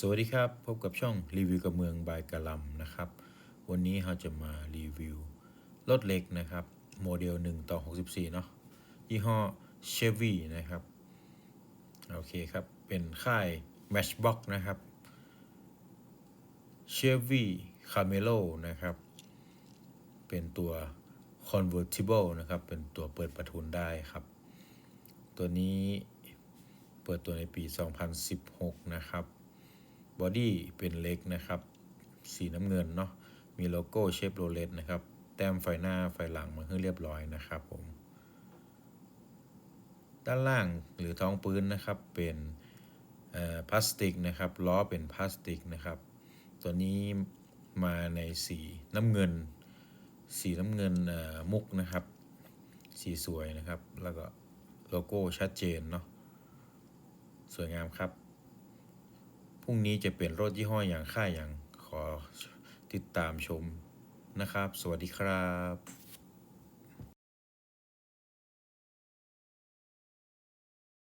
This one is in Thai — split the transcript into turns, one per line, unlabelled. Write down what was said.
สวัสดีครับ พบกับช่องรีวิวกับเมืองบายกะลำนะครับ วันนี้เราจะมารีวิวรถเล็กนะครับ โมเดล 1 ต่อ 64 เนาะยี่ห้อ Chevy นะครับ โอเคครับ เป็นค่าย Matchbox นะครับ Chevy Camaro นะครับ เป็นตัว convertible นะครับ เป็นตัวเปิดประทุนได้ครับ ตัวนี้เปิดตัวในปี 2016 นะครับ บอดี้เป็นเล็กนะครับ สีน้ำเงินเนาะ มีโลโก้เชฟโรเลตนะครับ แต้มไฟหน้าไฟหลังมาให้เรียบร้อยนะครับผม ด้านล่างหรือท้องปืนนะครับเป็นพลาสติกนะครับล้อเป็นพลาสติกนะครับ ตัวนี้มาในสีน้ำเงิน สีน้ำเงินมุกนะครับ สีสวยนะครับ แล้วก็โลโก้ชัดเจนเนาะสวยงามครับ รุ่งนี้จะเป็นรถยี่ห้ออย่างค่ายอย่างขอติดตามชมนะครับ สวัสดีครับ